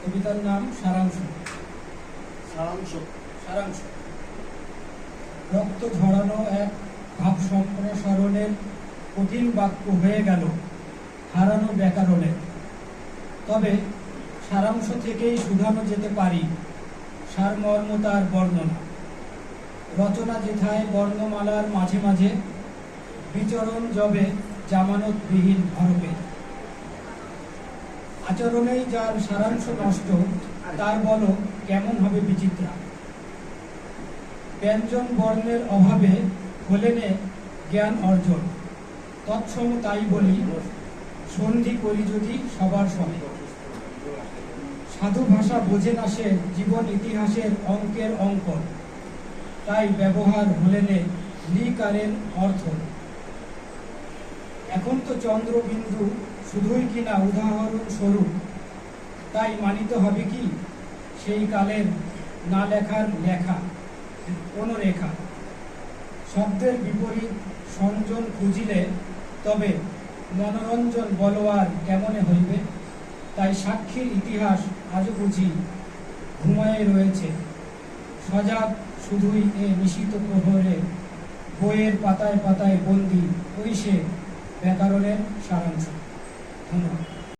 কবিতার নাম সারাংশ। সারাংশ। সারাংশ। রক্ত ঝরানো এক ভাব সম্প্রসারণের কঠিন বাক্য হয়ে গেল হারানো ব্যাকরণের তবে সারাংশ থেকেই শুধানো যেতে পারি সারমর্ম তার বর্ণনা। রচনা যেথায় বর্ণমালার মাঝে মাঝে বিচরণ জবে জামানতবিহীন হরপে আচরণেই যার সারাংশ নষ্ট, তার বলো কেমন হবে বিচিত্রা? ব্যঞ্জন বর্ণের অভাবে হলেনে জ্ঞান অর্জন। তৎসম তাই বলি, সন্ধি করি যদি সবার সঙ্গে। সাধু ভাষা বোঝে না সে জীবন ইতিহাসের অঙ্কের অঙ্কন। তাই ব্যবহার হলেনে লিকারের অর্থ এখন তো চন্দ্রবিন্দু শুধুই কিনা উদাহরণ স্বরূপ তাই মানিতে হবে কি? সেই কালের না লেখার লেখা কোনো রেখা শব্দের বিপরীত সংযোজন খুঁজিলে তবে মনোরঞ্জন বলোয়ার কেমনে হইবে? তাই সাক্ষীর ইতিহাস আজও বুঝি ঘুমায়ে রয়েছে। সজাগ শুধুই এ নিশিত প্রহরে, বইয়ের পাতায় পাতায় বন্দি ওই সে ব্যাকরণের সারাংশ। Hmm.